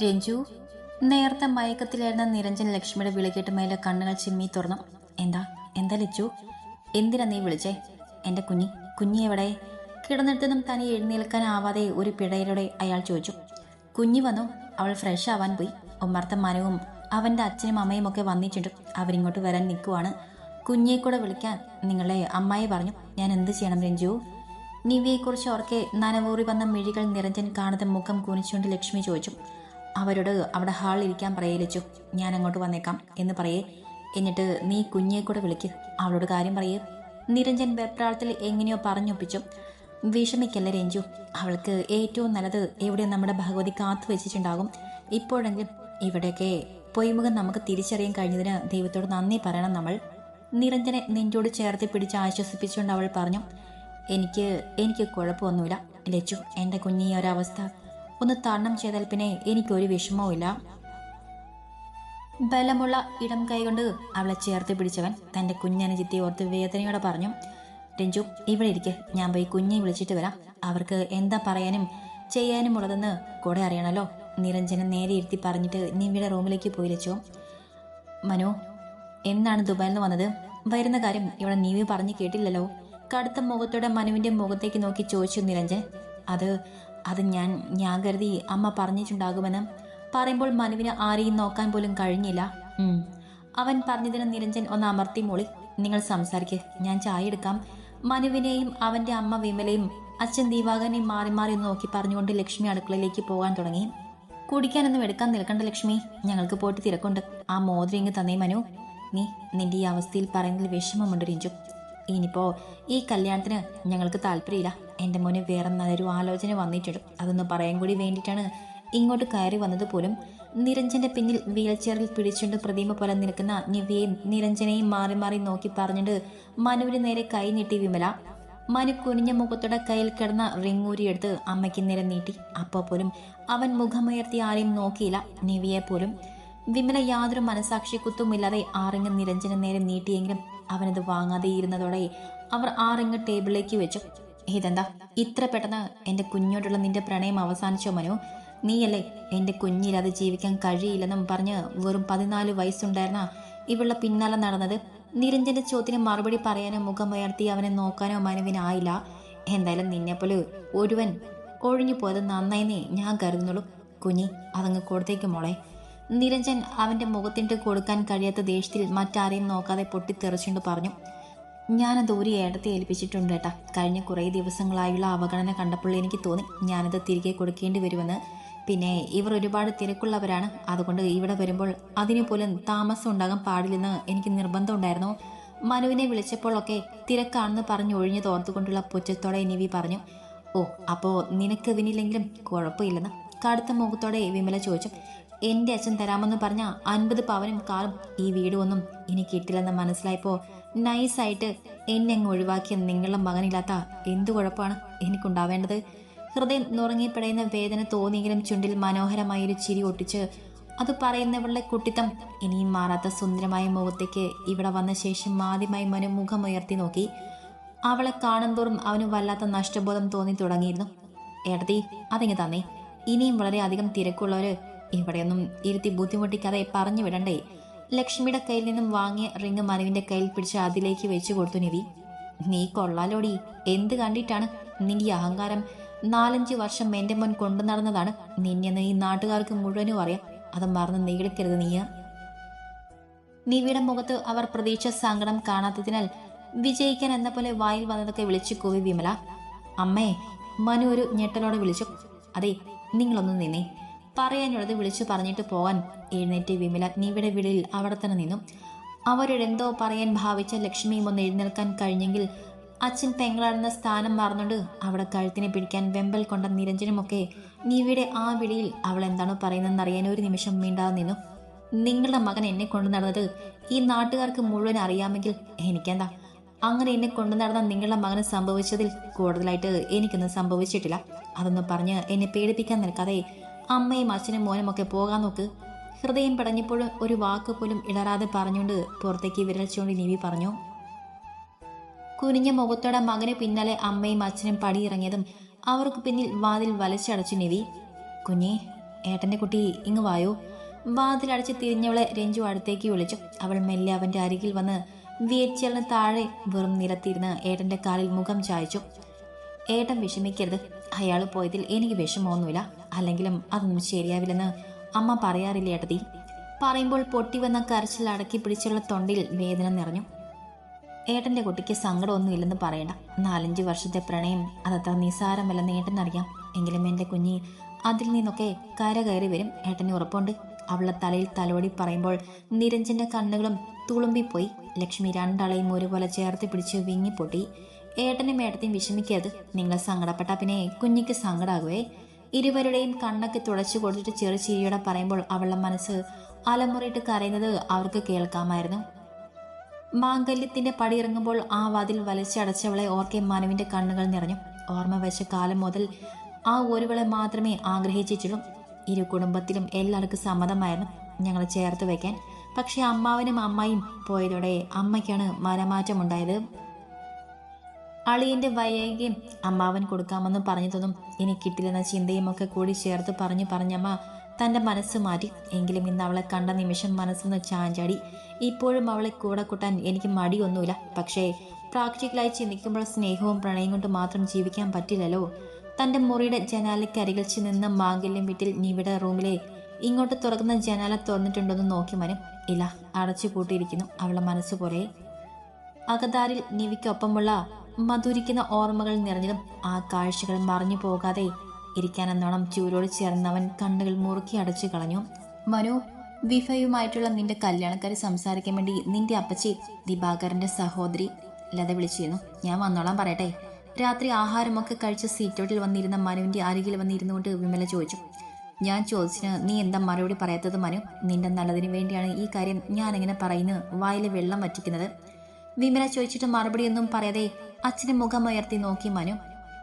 രഞ്ജു നേരത്തെ മയക്കത്തിലായിരുന്ന നിരഞ്ജൻ ലക്ഷ്മിയുടെ വിളികേട്ട് മേലെ കണ്ണുകൾ ചിമ്മി തുറന്നു. എന്താ? എന്താ ലച്ചു? എന്തിനാ നീ വിളിച്ചേ? എന്റെ കുഞ്ഞി കുഞ്ഞി എവിടെ? കിടന്നിടത്തുനിന്നും തനി എഴുന്നേൽക്കാനാവാതെ ഒരു പിടയിലൂടെ അയാൾ ചോദിച്ചു. കുഞ്ഞി വന്നു. അവൾ ഫ്രഷ് ആവാൻ പോയി. ഉമ്മർത്ത മനവും അവന്റെ അച്ഛനും അമ്മയും ഒക്കെ വന്നിട്ടുണ്ട്. അവരിങ്ങോട്ട് വരാൻ നിൽക്കുവാണ് കുഞ്ഞിയെ കൂടെ വിളിക്കാൻ നിങ്ങളെ അമ്മായി പറഞ്ഞു. ഞാൻ എന്ത് ചെയ്യണം രഞ്ജു? നിവിയെക്കുറിച്ച് ഓർക്കെ നനവൂറി വന്ന മിഴികൾ നിരഞ്ജൻ കാണാതെ മുഖം കുനിച്ചുകൊണ്ട് ലക്ഷ്മി ചോദിച്ചു. അവരോട് അവിടെ ഹാളിൽ ഇരിക്കാൻ പറയലിച്ചു ഞാൻ അങ്ങോട്ട് വന്നേക്കാം എന്ന് പറയേ. എന്നിട്ട് നീ കുഞ്ഞിയെ കൂടെ വിളിക്ക്. അവളോട് കാര്യം പറയേ. നിരഞ്ജൻ വെപ്രാളത്തിൽ എങ്ങനെയോ പറഞ്ഞൊപ്പിച്ചു. വിഷമിക്കല്ല രഞ്ജു. അവൾക്ക് ഏറ്റവും നല്ലത് എവിടെ നമ്മുടെ ഭഗവതി കാത്തു വെച്ചിട്ടുണ്ടാകും. ഇപ്പോഴെങ്കിലും ഇവിടെയൊക്കെ പൊയ്മുഖം നമുക്ക് തിരിച്ചറിയാൻ കഴിഞ്ഞതിന് ദൈവത്തോട് നന്ദി പറയണം നമ്മൾ. നിരഞ്ജനെ നെഞ്ചോട് ചേർത്ത് പിടിച്ച് ആശ്വസിപ്പിച്ചുകൊണ്ട് അവൾ പറഞ്ഞു. എനിക്ക് എനിക്ക് കുഴപ്പമൊന്നുമില്ല. ലച്ചു എന്റെ കുഞ്ഞി ഒരവസ്ഥ ഒന്ന് തരണം ചെയ്താൽ പിന്നെ എനിക്കൊരു വിഷമവുമില്ല. ബലമുള്ള ഇടം കൈകൊണ്ട് അവളെ ചേർത്ത് പിടിച്ചവൻ തന്റെ കുഞ്ഞനുജിത്തെ ഓർത്ത് വേദനയോടെ പറഞ്ഞു രഞ്ജു ഇവിടെ ഇരിക്കെ. ഞാൻ പോയി കുഞ്ഞെ വിളിച്ചിട്ട് വരാം. അവർക്ക് എന്താ പറയാനും ചെയ്യാനും ഉള്ളതെന്ന് കൂടെ അറിയണമല്ലോ നിരഞ്ജനം നേരെ ഇരുത്തി പറഞ്ഞിട്ട് നിവിയുടെ റൂമിലേക്ക് പോയി വെച്ചു മനു എന്നാണ് ദുബായിൽ നിന്ന് വന്നത്? വരുന്ന കാര്യം ഇവിടെ നീവി പറഞ്ഞു കേട്ടില്ലല്ലോ. കടുത്ത മുഖത്തോടെ മനുവിന്റെ മുഖത്തേക്ക് നോക്കി ചോദിച്ചു നിരഞ്ജൻ. അത് അത് ഞാൻ ഞാൻ കരുതി അമ്മ പറഞ്ഞിട്ടുണ്ടാകുമെന്ന് പറയുമ്പോൾ മനുവിന് ആരെയും നോക്കാൻ പോലും കഴിഞ്ഞില്ല. അവൻ പറഞ്ഞതിന് നിരഞ്ജൻ ഒന്ന് അമർത്തി മൂളി. നിങ്ങൾ സംസാരിക്ക്. ഞാൻ ചായ എടുക്കാം. മനുവിനെയും അവന്റെ അമ്മ വിമലയും അച്ഛൻ ദീപാകനെയും മാറി മാറി നോക്കി പറഞ്ഞുകൊണ്ട് ലക്ഷ്മി അടുക്കളയിലേക്ക് പോകാൻ തുടങ്ങി. കുടിക്കാനൊന്നും എടുക്കാൻ നിൽക്കണ്ട ലക്ഷ്മി. ഞങ്ങൾക്ക് പോയിട്ട് തിരക്കുണ്ട്. ആ മോതിരം ഇങ്ങ് തന്നേ മനു. നീ നിന്റെ ഈ അവസ്ഥയിൽ പറയുന്നതിൽ വിഷമമുണ്ട് രഞ്ജു ഇനിയിപ്പോ ഈ കല്യാണത്തിന് ഞങ്ങൾക്ക് താല്പര്യമില്ല. എന്റെ മോന് വേറെ നല്ലൊരു ആലോചന വന്നിട്ടുണ്ട്. അതൊന്ന് പറയാൻ കൂടി വേണ്ടിയിട്ടാണ് ഇങ്ങോട്ട് കയറി വന്നത് പോലും. നിരഞ്ജന്റെ പിന്നിൽ വീൽ ചെയറിൽ പിടിച്ചുകൊണ്ട് പ്രതിമ പോലെ നിൽക്കുന്ന നിവ്യയും നിരഞ്ജനെയും മാറി മാറി നോക്കി പറഞ്ഞിട്ട് മനുവിന് നേരെ കൈ നീട്ടി വിമല. മനു കുനിഞ്ഞ മുഖത്തോടെ കയ്യിൽ കിടന്ന റിംഗ് ഊരിയെടുത്ത് അമ്മയ്ക്ക് നേരെ നീട്ടി. അപ്പോൾ പോലും അവൻ മുഖമുയർത്തി ആരെയും നോക്കിയില്ല നിവിയെ പോലും. വിമല യാതൊരു മനസാക്ഷി കുത്തുമില്ലാതെ ആ നിരഞ്ജനെ നേരെ നീട്ടിയെങ്കിലും അവനത് വാങ്ങാതെ ഇരുന്നതോടെ അവർ ആറിങ്ങ് റിങ് ടേബിളിലേക്ക് വെച്ചു. ഇതെന്താ? ഇത്ര പെട്ടെന്ന് എന്റെ കുഞ്ഞോടുള്ള നിന്റെ പ്രണയം അവസാനിച്ചോ മനു? നീയല്ലേ എന്റെ കുഞ്ഞില്ലാതെ ജീവിക്കാൻ കഴിയില്ലെന്നും പറഞ്ഞ് വെറും പതിനാല് വയസ്സുണ്ടായിരുന്ന ഇവളുടെ പിന്നാലെ നടന്നത്? നിരഞ്ജന്റെ ചോദ്യത്തിന് മറുപടി പറയാനോ മുഖമുയർത്തി അവനെ നോക്കാനോ മനുവിനായില്ല. എന്തായാലും നിന്നെപ്പോലെ ഒരുവൻ ഒഴിഞ്ഞു പോയത് നന്നായിന്നേ ഞാൻ കരുതുന്നുള്ളൂ. കുഞ്ഞി അതങ്ങ് കൊടുത്തേക്ക് മോളെ. നിരഞ്ജൻ അവന്റെ മുഖത്തിട്ട് കൊടുക്കാൻ കഴിയാത്ത ദേഷ്യത്തിൽ മറ്റാരെയും നോക്കാതെ പൊട്ടിത്തെറിച്ചുകൊണ്ട് പറഞ്ഞു. ഞാനത് ഒരു ഏടത്തെ ഏൽപ്പിച്ചിട്ടുണ്ട് കേട്ടാ കഴിഞ്ഞ കുറേ ദിവസങ്ങളായുള്ള അവഗണന കണ്ടപ്പോൾ എനിക്ക് തോന്നി ഞാനത് തിരികെ കൊടുക്കേണ്ടി വരുമെന്ന്. പിന്നെ ഇവർ ഒരുപാട് തിരക്കുള്ളവരാണ്. അതുകൊണ്ട് ഇവിടെ വരുമ്പോൾ അതിനു പോലും താമസം ഉണ്ടാകാൻ പാടില്ലെന്ന് എനിക്ക് നിർബന്ധമുണ്ടായിരുന്നു മനുവിനെ വിളിച്ചപ്പോഴൊക്കെ തിരക്കാണെന്ന് പറഞ്ഞു ഒഴിഞ്ഞു തോർത്തുകൊണ്ടുള്ള പുച്ഛത്തോടെ നിവി പറഞ്ഞു ഓ അപ്പോൾ നിനക്ക് വിനില്ലെങ്കിലും കുഴപ്പമില്ലെന്ന്? കടുത്ത മുഖത്തോടെ വിമല ചോദിച്ചു എന്റെ അച്ഛൻ തരാമെന്ന് പറഞ്ഞ അൻപത് പവനും കാറും ഈ വീടും ഒന്നും ഇനി കിട്ടില്ലെന്ന് മനസ്സിലായപ്പോൾ നൈസായിട്ട് എന്നെ അങ്ങ് ഒഴിവാക്കിയ നിങ്ങളുടെ മകനില്ലാത്ത എന്തു കുഴപ്പമാണ് എനിക്കുണ്ടാവേണ്ടത്? ഹൃദയം നുറങ്ങിപ്പടയുന്ന വേദന തോന്നിയെങ്കിലും ചുണ്ടിൽ മനോഹരമായൊരു ചിരി ഒട്ടിച്ച് അത് പറയുന്നവളുടെ കുട്ടിത്തം ഇനിയും മാറാത്ത സുന്ദരമായ മുഖത്തേക്ക് ഇവിടെ വന്ന ശേഷം ആദ്യമായി മനു മുഖമുയർത്തി നോക്കി. അവളെ കാണുന്തോറും അവന് വല്ലാത്ത നഷ്ടബോധം തോന്നി തുടങ്ങിയിരുന്നു. ഏടത്തി അതിങ്ങ് തന്നേ. ഇനിയും വളരെയധികം തിരക്കുള്ളവർ ഇവിടെയൊന്നും ഇരുത്തി ബുദ്ധിമുട്ടിക്കാതെ പറഞ്ഞു വിടണ്ടേ. ലക്ഷ്മിയുടെ കയ്യിൽ നിന്നും വാങ്ങിയ റിങ് മനുവിന്റെ കയ്യിൽ പിടിച്ച് അതിലേക്ക് വെച്ചു കൊടുത്തു നിവി നീ കൊള്ളാലോടി. എന്ത് കണ്ടിട്ടാണ് നിന്റെ അഹങ്കാരം? നാലഞ്ച് വർഷം എന്റെ മുൻ കൊണ്ടു നടന്നതാണ് നിന്നെന്ന് ഈ നാട്ടുകാർക്ക് മുഴുവനും അറിയാം. അത് മറന്ന് നീളിക്കരുത് നീയ. നിവിയുടെ മുഖത്ത് അവർ പ്രതീക്ഷ സങ്കടം കാണാത്തതിനാൽ വിജയിക്കാൻ എന്ന പോലെ വായിൽ വന്നതൊക്കെ വിളിച്ചു കൂവി വിമല. അമ്മേ മനു ഒരു ഞെട്ടലോടെ വിളിച്ചു. അതെ നിങ്ങളൊന്ന് നിന്നെ. പറയാനുള്ളത് വിളിച്ചു പറഞ്ഞിട്ട് പോകാൻ എഴുന്നേറ്റ് വിമല നിവിയുടെ വീടിൽ അവിടെ തന്നെ നിന്നു. അവരോടെന്തോ പറയാൻ ഭാവിച്ച ലക്ഷ്മിയും ഒന്ന് എഴുന്നേൽക്കാൻ കഴിഞ്ഞെങ്കിൽ അച്ഛൻ പെങ്ങളാടുന്ന സ്ഥാനം മറന്നുകൊണ്ട് അവിടെ കഴുത്തിനെ പിടിക്കാൻ വെമ്പൽ കൊണ്ട നിരഞ്ജനുമൊക്കെ നിവിയുടെ ആ വിളിയിൽ അവൾ എന്താണോ പറയുന്നതെന്ന് അറിയാൻ ഒരു നിമിഷം മിണ്ടാതെ നിന്നു. നിങ്ങളുടെ മകൻ എന്നെ കൊണ്ടു നടന്നത് ഈ നാട്ടുകാർക്ക് മുഴുവൻ അറിയാമെങ്കിൽ എനിക്കെന്താ? അങ്ങനെ എന്നെ കൊണ്ടു നടന്ന നിങ്ങളുടെ മകൻ സംഭവിച്ചതിൽ കൂടുതലായിട്ട് എനിക്കൊന്നും സംഭവിച്ചിട്ടില്ല. അതൊന്നും പറഞ്ഞ് എന്നെ പേടിപ്പിക്കാൻ നിൽക്കാതെ അമ്മയും അച്ഛനും മോനും ഒക്കെ പോകാൻ നോക്ക്. ഹൃദയം പടഞ്ഞപ്പോൾ ഒരു വാക്ക് പോലും ഇടറാതെ പറഞ്ഞുകൊണ്ട് പുറത്തേക്ക് വിരൽ ചൂണ്ടി നിവി പറഞ്ഞു. കുനിഞ്ഞ മുഖത്തോടെ മകന് പിന്നാലെ അമ്മയും അച്ഛനും പടിയിറങ്ങിയതും അവർക്ക് പിന്നിൽ വാതിൽ വലച്ചടച്ചു നിവി. കുഞ്ഞി ഏട്ടന്റെ കുട്ടി ഇങ്ങ് വായോ? വാതിലടച്ച് തിരിഞ്ഞവളെ രഞ്ജു അടുത്തേക്ക് വിളിച്ചു. അവൾ മെല്ലെ അവന്റെ അരികിൽ വന്ന് വിയച്ചലിന് താഴെ വെറും നിരത്തിയിരുന്ന് ഏട്ടന്റെ കാലിൽ മുഖം ചായച്ചു. ഏട്ടൻ വിഷമിക്കരുത്. അയാൾ പോയതിൽ എനിക്ക് വിഷമമൊന്നുമില്ല. അല്ലെങ്കിലും അതൊന്നും ശരിയാവില്ലെന്ന് അമ്മ പറയാറില്ല ഏട്ടതി പറയുമ്പോൾ പൊട്ടിവന്ന കരച്ചിൽ അടക്കി പിടിച്ചുള്ള തൊണ്ടിൽ വേദന നിറഞ്ഞു. ഏട്ടന്റെ കുട്ടിക്ക് സങ്കടമൊന്നുമില്ലെന്ന് പറയണ്ട. നാലഞ്ച് വർഷത്തെ പ്രണയം അതത്ര നിസാരമല്ലെന്ന് ഏട്ടനറിയാം. എങ്കിലും എന്റെ കുഞ്ഞി അതിൽ നിന്നൊക്കെ കര കയറി വരും ഏട്ടന് ഉറപ്പുണ്ട്. അവളെ തലയിൽ തലോടി പറയുമ്പോൾ നിരഞ്ജന്റെ കണ്ണുകളും തുളുമ്പിപ്പോയി. ലക്ഷ്മി രണ്ടാളെയും ഒരുപോലെ ചേർത്ത് പിടിച്ച് വിങ്ങിപ്പൊട്ടി. ഏട്ടനും ഏട്ടത്തെയും വിഷമിക്കരുത്. നിങ്ങൾ സങ്കടപ്പെട്ട പിന്നെ കുഞ്ഞിക്ക് സങ്കടാകുവേ. ഇരുവരുടെയും കണ്ണൊക്കെ തുടച്ചു കൊടുത്തിട്ട് ചെറു ചിരിയോടെ പറയുമ്പോൾ അവളുടെ മനസ്സ് അലമുറയിട്ട് കരയുന്നത് അവർക്ക് കേൾക്കാമായിരുന്നു. മാംഗല്യത്തിന്റെ പടിയിറങ്ങുമ്പോൾ ആ വാതിൽ വലിച്ചടച്ചവളെ ഓർക്കെ മനുവിന്റെ കണ്ണുകൾ നിറഞ്ഞു. ഓർമ്മ വെച്ച കാലം മുതൽ ആ ഒരുവളെ മാത്രമേ ആഗ്രഹിച്ചിട്ടുള്ളൂ. ഇരു കുടുംബത്തിലും എല്ലാവർക്കും സമ്മതമായിരുന്നു ഞങ്ങൾ ചേർത്ത് വയ്ക്കാൻ പക്ഷേ അമ്മാവനും അമ്മായും പോയതോടെ അമ്മയ്ക്കാണ് മനമാറ്റമുണ്ടായത്. അളിയന്റെ വൈകിയും അമ്മാവൻ കൊടുക്കാമെന്ന് പറഞ്ഞതൊന്നും ഇനി കിട്ടില്ലെന്ന ചിന്തയും ഒക്കെ കൂടി ചേർത്ത് പറഞ്ഞു പറഞ്ഞമ്മ തന്റെ മനസ്സ് മാറ്റി. എങ്കിലും ഇന്ന് അവളെ കണ്ട നിമിഷം മനസ്സിന്ന് ചാഞ്ചാടി. ഇപ്പോഴും അവളെ കൂടെ കൂട്ടാൻ എനിക്ക് മടിയൊന്നുമില്ല. പക്ഷേ പ്രാക്ടിക്കലായി ചിന്തിക്കുമ്പോൾ സ്നേഹവും പ്രണയം കൊണ്ട് മാത്രം ജീവിക്കാൻ പറ്റില്ലല്ലോ. തന്റെ മുറിയുടെ ജനാലയ്ക്കരികിൽ നിന്ന് മാംഗല്യം വീട്ടിൽ നിവിടെ റൂമിലെ ഇങ്ങോട്ട് തുറക്കുന്ന ജനാല തുറന്നിട്ടുണ്ടെന്ന് നോക്കി മനം. ഇല്ല അടച്ചു പൂട്ടിയിരിക്കുന്നു അവളുടെ മനസ്സ് പോലെ അകതാരിൽ നിവിക്കൊപ്പമുള്ള മധുരിക്കുന്ന ഓർമ്മകൾ നിറഞ്ഞതും ആ കാഴ്ചകൾ മറിഞ്ഞു പോകാതെ ഇരിക്കാനെന്നോണം ചൂരോട് ചേർന്നവൻ കണ്ണുകൾ മുറുക്കി അടച്ചു കളഞ്ഞു. മനു വിഫയുമായിട്ടുള്ള നിന്റെ കല്യാണക്കാരെ സംസാരിക്കാൻ വേണ്ടി നിന്റെ അപ്പച്ചി ദിബാകരന്റെ സഹോദരി ലത വിളിച്ചിരുന്നു. ഞാൻ വന്നോളാം പറയട്ടെ. രാത്രി ആഹാരമൊക്കെ കഴിച്ച് സീറ്റോട്ടിൽ വന്നിരുന്ന മനുവിന്റെ അരികിൽ വന്നിരുന്നുകൊണ്ട് വിമല ചോദിച്ചു. ഞാൻ ചോദിച്ചിന് നീ എന്താ മറുപടി പറയാത്തത് മനു? നിന്റെ നല്ലതിന് വേണ്ടിയാണ് ഈ കാര്യം ഞാൻ എങ്ങനെ പറയുന്നു വായിലെ വെള്ളം വറ്റിക്കുന്നത്. വിമല ചോദിച്ചിട്ട് മറുപടിയൊന്നും പറയാതെ അച്ഛന്റെ മുഖമുയർത്തി നോക്കി മനു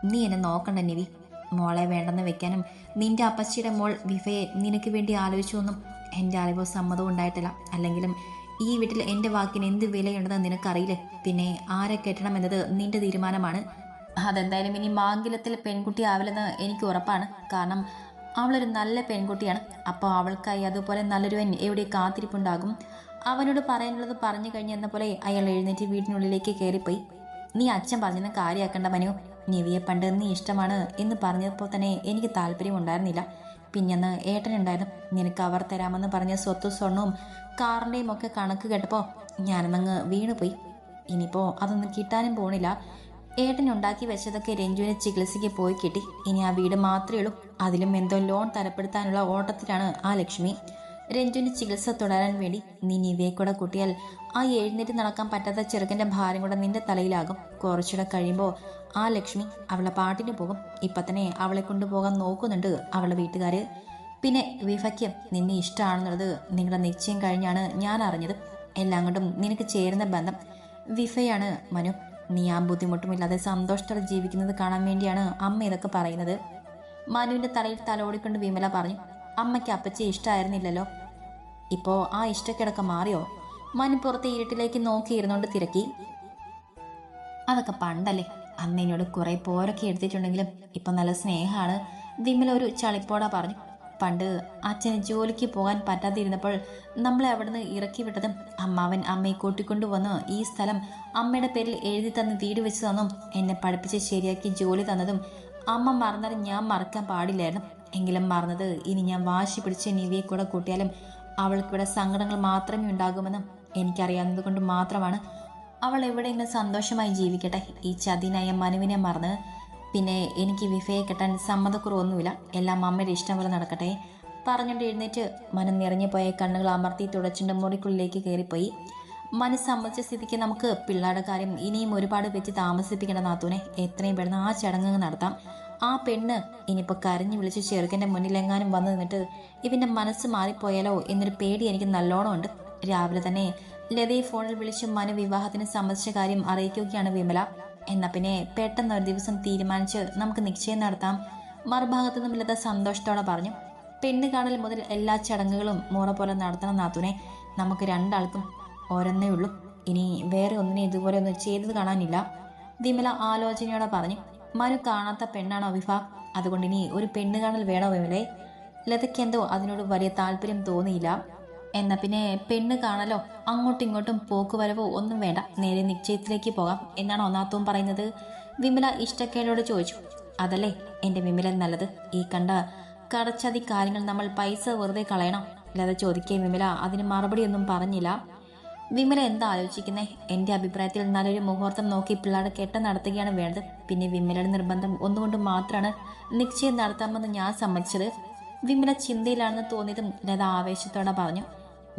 നീ എന്നെ നോക്കണ്ട നിവി. മോളെ വേണ്ടെന്ന് വെക്കാനും നിന്റെ അപ്പച്ചിയുടെ മോൾ വിഫയെ നിനക്ക് വേണ്ടി ആലോചിച്ചൊന്നും എന്റെ അറിവോ സമ്മതവും ഉണ്ടായിട്ടില്ല. അല്ലെങ്കിലും ഈ വീട്ടിൽ എന്റെ വാക്കിന് എന്ത് വിലയുണ്ടെന്ന് നിനക്കറിയില്ലേ? പിന്നെ ആരെ കെട്ടണം എന്നത് നിന്റെ തീരുമാനമാണ്. അതെന്തായാലും ഇനി മാങ്കിലത്തിൽ പെൺകുട്ടി ആവില്ലെന്ന് എനിക്ക് ഉറപ്പാണ്. കാരണം അവളൊരു നല്ല പെൺകുട്ടിയാണ്. അപ്പോൾ അവൾക്കായി അതുപോലെ നല്ലൊരുവൻ എവിടെ കാത്തിരിപ്പുണ്ടാകും? അവനോട് പറയാനുള്ളത് പറഞ്ഞു കഴിഞ്ഞെന്ന പോലെ അയാൾ എഴുന്നേറ്റ് വീടിനുള്ളിലേക്ക് കയറിപ്പോയി. നീ അച്ഛൻ പറഞ്ഞെന്ന് കാര്യമാക്കേണ്ട മനു. നിവിയെ പണ്ട് നീ ഇഷ്ടമാണ് എന്ന് പറഞ്ഞപ്പോൾ തന്നെ എനിക്ക് താല്പര്യമുണ്ടായിരുന്നില്ല പിന്നെന്ന് ഏട്ടനുണ്ടായിരുന്നു നിനക്ക് അവർ തരാമെന്ന് പറഞ്ഞ സ്വത്ത് സ്വർണവും കാറിന്റെയും ഒക്കെ കണക്ക് കേട്ടപ്പോൾ ഞാനന്നങ്ങ് വീണുപോയി. ഇനിയിപ്പോൾ അതൊന്നും കിട്ടാനും പോണില്ല. ഏട്ടൻ ഉണ്ടാക്കി വെച്ചതൊക്കെ രഞ്ജുവിനെ ചികിത്സയ്ക്ക് പോയി കിട്ടി. ഇനി ആ വീട് മാത്രമേ ഉള്ളൂ. അതിലും എന്തോ ലോൺ തരപ്പെടുത്താനുള്ള ഓട്ടത്തിലാണ് ആ ലക്ഷ്മി. രഞ്ജുവിന് ചികിത്സ തുടരാൻ വേണ്ടി നീ നിവയെ കൂടെ കൂട്ടിയാൽ ആ എഴുന്നേറ്റ് നടക്കാൻ പറ്റാത്ത ചെറുക്കന്റെ ഭാരം കൂടെ നിന്റെ തലയിലാകും. കുറച്ചുകൂടെ കഴിയുമ്പോൾ ആ ലക്ഷ്മി അവളെ പാട്ടിന് പോകും. ഇപ്പം തന്നെ അവളെ കൊണ്ടുപോകാൻ നോക്കുന്നുണ്ട് അവളെ വീട്ടുകാർ പിന്നെ വിഫയ്ക്ക് നിന്നെ ഇഷ്ടമാണെന്നുള്ളത് നിങ്ങളുടെ നിശ്ചയം കഴിഞ്ഞാണ് ഞാൻ അറിഞ്ഞത്. എല്ലാം കൊണ്ടും നിനക്ക് ചേരുന്ന ബന്ധം. വിഫയാണ് മനു നീ ആ ബുദ്ധിമുട്ടുമില്ലാതെ സന്തോഷത്തോടെ ജീവിക്കുന്നത് കാണാൻ വേണ്ടിയാണ് അമ്മ ഇതൊക്കെ പറയുന്നത്. മനുവിന്റെ തലയിൽ തലോടിക്കൊണ്ട് വിമല പറഞ്ഞു അമ്മയ്ക്ക് അപ്പച്ചി ഇഷ്ടമായിരുന്നില്ലല്ലോ ഇപ്പോൾ ആ ഇഷ്ടക്കിടക്ക മാറിയോ? മനു പുറത്തെ ഇരുട്ടിലേക്ക് നോക്കിയിരുന്നോണ്ട് തിരക്കി. അതൊക്കെ പണ്ടല്ലേ. അന്ന് എന്നോട് കുറെ പോരൊക്കെ എടുത്തിട്ടുണ്ടെങ്കിലും ഇപ്പൊ നല്ല സ്നേഹമാണ് വിമൽ ഒരു ചളിപ്പോടാ പറഞ്ഞു. പണ്ട് അച്ഛന് ജോലിക്ക് പോകാൻ പറ്റാതിരുന്നപ്പോൾ നമ്മളെ അവിടുന്ന് ഇറക്കി വിട്ടതും അമ്മാവൻ അമ്മയെ കൂട്ടിക്കൊണ്ടുവന്ന് ഈ സ്ഥലം അമ്മയുടെ പേരിൽ എഴുതി തന്ന് വീട് വെച്ച് തന്നും. എന്നെ പഠിപ്പിച്ച് ശരിയാക്കി ജോലി തന്നതും അമ്മ മറന്നാൽ ഞാൻ മറക്കാൻ പാടില്ലായിരുന്നു. എങ്കിലും മറന്നത് ഇനി ഞാൻ വാശി പിടിച്ച് നിവിയെ കൂടെ കൂട്ടിയാലും അവൾക്കിവിടെ സങ്കടങ്ങൾ മാത്രമേ ഉണ്ടാകുമെന്നും എനിക്കറിയാവുന്നത് കൊണ്ട് മാത്രമാണ് അവൾ എവിടെയെങ്കിലും സന്തോഷമായി ജീവിക്കട്ടെ? ഈ ചതിനായ മനുവിനെ മറന്ന് പിന്നെ എനിക്ക് വിഫയെ കെട്ടാൻ സമ്മതക്കുറവൊന്നുമില്ല. എല്ലാം അമ്മയുടെ ഇഷ്ടം പോലെ നടക്കട്ടെ. പറഞ്ഞുകൊണ്ട് എഴുന്നേറ്റ് മനം നിറഞ്ഞു പോയ കണ്ണുകൾ അമർത്തി തുടച്ചിട്ട് മുറിക്കുള്ളിലേക്ക് കയറിപ്പോയി. മനസ്സ് സമ്മതിച്ച സ്ഥിതിക്ക് നമുക്ക് പിള്ളേരുടെ കാര്യം ഇനിയും ഒരുപാട് വെച്ച് താമസിപ്പിക്കേണ്ട നാത്തൂനെ എത്രയും പെട്ടെന്ന് ആ ചടങ്ങ് നടത്താം. ആ പെണ്ണ് ഇനിയിപ്പോൾ കരഞ്ഞു വിളിച്ച് ചെറുക്കന്റെ മുന്നിലെങ്ങാനും വന്നു നിന്നിട്ട് ഇവന്റെ മനസ്സ് മാറിപ്പോയാലോ എന്നൊരു പേടി എനിക്ക് നല്ലോണം ഉണ്ട്. രാവിലെ തന്നെ ലതയെ ഫോണിൽ വിളിച്ച് മനു വിവാഹത്തിന് സംബന്ധിച്ച കാര്യം അറിയിക്കുകയാണ് വിമല. എന്നാൽ പിന്നെ പെട്ടെന്ന് ഒരു ദിവസം തീരുമാനിച്ച് നമുക്ക് നിശ്ചയം നടത്താം. മറുഭാഗത്തു നിന്നും ലത സന്തോഷത്തോടെ പറഞ്ഞു പെണ്ണ് കാണൽ മുതൽ എല്ലാ ചടങ്ങുകളും മുറ പോലെ നടത്തണം നാത്തുനെ. നമുക്ക് രണ്ടാൾക്കും ഓരോന്നേ ഉള്ളൂ. ഇനി വേറെ ഒന്നിനെ ഇതുപോലെ ഒന്നും ചെയ്തത് കാണാനില്ല. വിമല ആലോചനയോടെ പറഞ്ഞു മനു കാണാത്ത പെണ്ണാണോ വിഭ അതുകൊണ്ട് ഇനി ഒരു പെണ്ണ് കാണൽ വേണോ വിമലെ? ലതയ്ക്കെന്തോ അതിനോട് വലിയ താല്പര്യം തോന്നിയില്ല. എന്നാ പിന്നെ പെണ്ണ് കാണലോ? അങ്ങോട്ടും ഇങ്ങോട്ടും പോക്കുവരവോ ഒന്നും വേണ്ട. നേരെ നിശ്ചയത്തിലേക്ക് പോകാം. എന്നാണ് ഒന്നാത്തവും പറയുന്നത്. വിമല ഇഷ്ടക്കേടോട് ചോദിച്ചു. അതല്ലേ എന്റെ വിമല നല്ലത്? ഈ കണ്ട കടച്ചതി കാര്യങ്ങൾ നമ്മൾ പൈസ വെറുതെ കളയണം. ലത ചോദിക്കേ വിമല അതിന് മറുപടിയൊന്നും പറഞ്ഞില്ല. വിമല എന്താ ആലോചിക്കുന്നേ? എന്റെ അഭിപ്രായത്തിൽ നല്ലൊരു മുഹൂർത്തം നോക്കി പിള്ളേരുടെ കെട്ടം നടത്തുകയാണ് വേണ്ടത്. പിന്നെ വിമലയുടെ നിർബന്ധം ഒന്നുകൊണ്ട് മാത്രമാണ് നിശ്ചയം നടത്താമെന്ന് ഞാൻ സമ്മതിച്ചത്. വിമല ചിന്തയിലാണെന്ന് തോന്നിയതും ലത ആവേശത്തോടെ പറഞ്ഞു.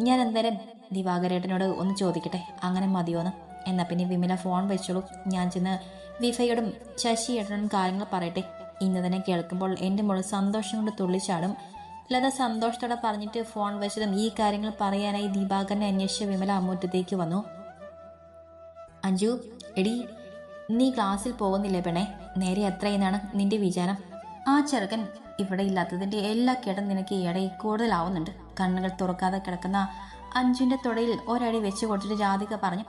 ഞാൻ എന്തായാലും ദിവാകരേട്ടനോട് ഒന്ന് ചോദിക്കട്ടെ. അങ്ങനെ മതിയോന്ന്. എന്നാൽ പിന്നെ വിമല ഫോൺ വെച്ചോളൂ. ഞാൻ ചെന്ന് വിഫയോടും ശശിയേട്ടനും കാര്യങ്ങൾ പറയട്ടെ. ഇന്ന് തന്നെ കേൾക്കുമ്പോൾ എന്റെ മുകളിൽ സന്തോഷം കൊണ്ട് തുള്ളിച്ചാടും. ലത സന്തോഷത്തോടെ പറഞ്ഞിട്ട് ഫോൺ വെച്ചതും ഈ കാര്യങ്ങൾ പറയാനായി ദീപാകരനെ അന്വേഷിച്ച വിമല അമ്മൂറ്റത്തേക്ക് വന്നു. അഞ്ജു എടി നീ ക്ലാസ്സിൽ പോകുന്നില്ലേ പെണേ നേരെ എത്രയെന്നാണ് നിന്റെ വിചാരം? ആ ചെറുക്കൻ ഇവിടെ ഇല്ലാത്തതിന്റെ എല്ലാ കേടും നിനക്ക് ഈയിടെ കൂടുതലാവുന്നുണ്ട്. കണ്ണുകൾ തുറക്കാതെ കിടക്കുന്ന അഞ്ജുവിന്റെ തുടയിൽ ഒരടി വെച്ച് കൊടുത്തിട്ട് ജാതിക പറഞ്ഞു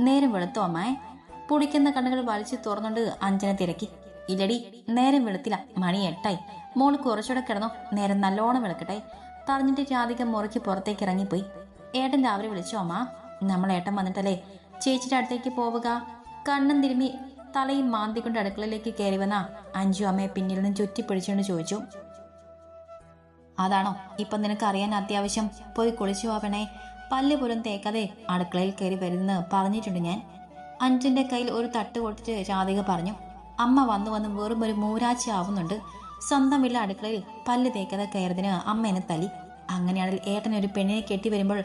നേരം വെളുത്തു അമ്മായി? പൊടിക്കുന്ന കണ്ണുകൾ വലിച്ചു തുറന്നുകൊണ്ട് അഞ്ജനെ തിരക്കി. ഇല്ലടി നേരം വെളുത്തില്ല. മണി എട്ടായി. മോൾ കുറച്ചുകൂടെ കിടന്നോ നേരം നല്ലോണം വെളുക്കട്ടെ. പറഞ്ഞിട്ട് രാധിക മുറയ്ക്ക് പുറത്തേക്ക് ഇറങ്ങിപ്പോയി. ഏട്ടൻ രാവിലെ വിളിച്ചോ അമ്മ നമ്മൾ ഏട്ടൻ വന്നിട്ടല്ലേ? ചേച്ചിയുടെ അടുത്തേക്ക് പോവുക. കണ്ണും തിരുമ്മി തലയും മാന്തിക്കൊണ്ട് അടുക്കളയിലേക്ക് കയറി വന്ന അഞ്ചു അമ്മയെ പിന്നിൽ നിന്ന് ചുറ്റി ചുറ്റിപ്പിടിച്ചുകൊണ്ട് ചോദിച്ചു അതാണോ? ഇപ്പൊ നിനക്ക് അറിയാൻ അത്യാവശ്യം. പോയി കുളിച്ചു പോവണേ പല്ല് പോലും തേക്കാതെ അടുക്കളയിൽ കയറി വരുന്നെന്ന് പറഞ്ഞിട്ടുണ്ട് ഞാൻ. അഞ്ചിന്റെ കയ്യിൽ ഒരു തട്ട് കൊടുത്തിട്ട് രാധിക പറഞ്ഞു അമ്മ വന്നു വന്ന് വെറും ഒരു മൂരാച്ചി ആവുന്നുണ്ട്. സ്വന്തം അടുക്കളയിൽ പല്ല് തേക്കാതെ കയറതിന് അമ്മ എന്നെ തലി അങ്ങനെയാണെങ്കിൽ ഏട്ടൻ ഒരു പെണ്ണിനെ കെട്ടി വരുമ്പോൾ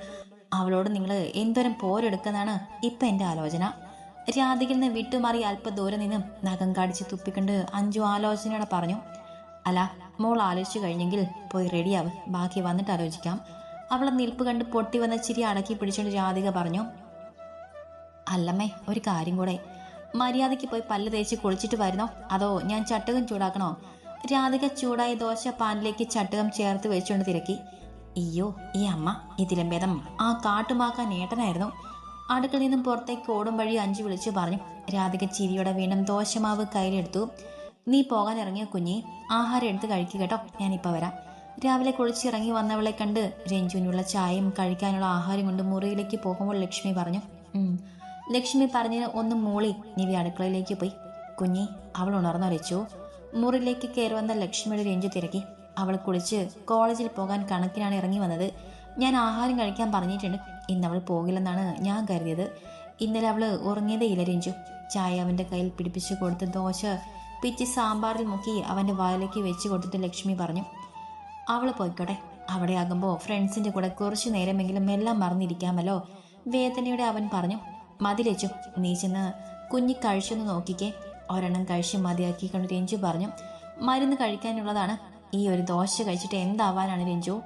അവളോട് നിങ്ങൾ എന്തോരം പോരെടുക്കുന്നതാണ് ഇപ്പം എന്റെ ആലോചന. രാധികയിൽ നിന്ന് വിട്ടുമാറി അല്പ ദൂരെ നിന്ന് നഖം കാടിച്ച് തുപ്പിക്കൊണ്ട് അഞ്ചു ആലോചനയോടെ പറഞ്ഞു അല്ല മോൾ ആലോചിച്ചു കഴിഞ്ഞെങ്കിൽ പോയി റെഡിയാവ്. ബാക്കി വന്നിട്ട് ആലോചിക്കാം. അവളെ നിൽപ്പ് കണ്ട് പൊട്ടി വന്ന ചിരി അടക്കി പിടിച്ചുകൊണ്ട് രാധിക പറഞ്ഞു അല്ലമ്മേ ഒരു കാര്യം കൂടെ. മര്യാദയ്ക്ക് പോയി പല്ല് തേച്ച് കുളിച്ചിട്ട് വരുന്നോ? അതോ ഞാൻ ചട്ടുകം ചൂടാക്കണോ? രാധിക ചൂടായ ദോശ പാനിലേക്ക് ചട്ടുകം ചേർത്ത് വെച്ചുകൊണ്ട് തിരക്കി. അയ്യോ ഈ അമ്മ ഇതിലും ഭേദം. ആ കാട്ടുമാക്കാൻ ഏട്ടനായിരുന്നു. അടുക്കളയിൽ നിന്നും പുറത്തേക്ക് ഓടും വഴി അഞ്ചു വിളിച്ചു പറഞ്ഞു. രാധിക ചിരിയോടെ വീണ്ടും ദോശമാവ് കയ്യിലെടുത്തു. നീ പോകാൻ ഇറങ്ങിയ കുഞ്ഞി? ആഹാരം എടുത്ത് കഴിക്കുക കേട്ടോ. ഞാനിപ്പോൾ വരാം. രാവിലെ കുളിച്ചിറങ്ങി വന്നവളെ കണ്ട് രഞ്ജുവിനുള്ള ചായയും കഴിക്കാനുള്ള ആഹാരം കൊണ്ട് മുറിയിലേക്ക് പോകുമ്പോൾ ലക്ഷ്മി പറഞ്ഞു. ലക്ഷ്മി പറഞ്ഞതിന് ഒന്ന് മൂളി. നിവി അടുക്കളയിലേക്ക് പോയി. കുഞ്ഞി അവൾ ഉണർന്നു രച്ചു മുറിയിലേക്ക് കയറി വന്ന ലക്ഷ്മിയുടെ രഞ്ജു തിരക്കി. അവൾ കുളിച്ച് കോളേജിൽ പോകാൻ കണക്കിനാണ് ഇറങ്ങി വന്നത്. ഞാൻ ആഹാരം കഴിക്കാൻ പറഞ്ഞിട്ടുണ്ട്. ഇന്ന് അവൾ പോകില്ലെന്നാണ് ഞാൻ കരുതിയത്. ഇന്നലെ അവൾ ഉറങ്ങിയതേയില്ല രഞ്ജു. ചായ അവന്റെ കയ്യിൽ പിടിപ്പിച്ച് കൊടുത്ത് ദോശ പിച്ചി സാമ്പാറിൽ മുക്കി അവന്റെ വായിലേക്ക് വെച്ച് കൊടുത്തിട്ട് ലക്ഷ്മി പറഞ്ഞു അവൾ പോയിക്കോട്ടെ. അവിടെ ആകുമ്പോൾ ഫ്രണ്ട്സിന്റെ കൂടെ കുറച്ചു നേരമെങ്കിലും എല്ലാം മറന്നിരിക്കാമല്ലോ. വേദനയുടെ അവൻ പറഞ്ഞു മതിലച്ചു നീ ചെന്ന് കുഞ്ഞി കഴിച്ചൊന്ന് നോക്കിക്കേ. ഒരെണ്ണം കഴിച്ച് മതിയാക്കി കണ്ട് രഞ്ജു പറഞ്ഞു. മരുന്ന് കഴിക്കാനുള്ളതാണ്. ഈ ഒരു ദോശ കഴിച്ചിട്ട് എന്താവാനാണ് രഞ്ജു?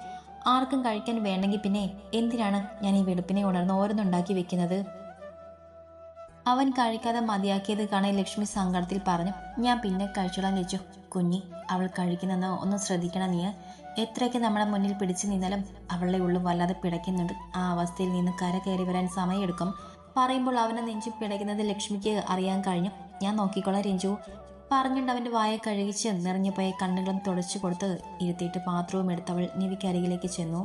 ആർക്കും കഴിക്കാൻ വേണ്ടെങ്കിൽ പിന്നെ എന്തിനാണ് ഞാൻ ഈ വെളുപ്പിനെ ഉണർന്ന് ഓരോന്നുണ്ടാക്കി വെക്കുന്നത്? അവൻ കഴിക്കാതെ മതിയാക്കിയത് കാണാൻ ലക്ഷ്മി സങ്കടത്തിൽ പറഞ്ഞു. ഞാൻ പിന്നെ കഴിച്ചോളാൻ ചോദിച്ചു കുഞ്ഞി അവൾ കഴിക്കുന്നെന്ന് ഒന്ന് ശ്രദ്ധിക്കണം നീ. എത്രയൊക്കെ നമ്മളെ മുന്നിൽ പിടിച്ചു നിന്നാലും അവളുടെ ഉള്ളു വല്ലാതെ പിടയ്ക്കുന്നുണ്ട്. ആ അവസ്ഥയിൽ നിന്ന് കര കയറി വരാൻ സമയമെടുക്കും. പറയുമ്പോൾ അവനെ നെഞ്ചി പിടയ്ക്കുന്നത് ലക്ഷ്മിക്ക് അറിയാൻ കഴിഞ്ഞു. ഞാൻ നോക്കിക്കോളാം രഞ്ജു പറഞ്ഞുകൊണ്ട് അവന്റെ വായ കഴുകിച്ച് നിറഞ്ഞു പോയ കണ്ണുകളും തുടച്ചു കൊടുത്ത് ഇരുത്തിയിട്ട് പാത്രവും എടുത്തവൾ നിവിക്കരികിലേക്ക് ചെന്നു.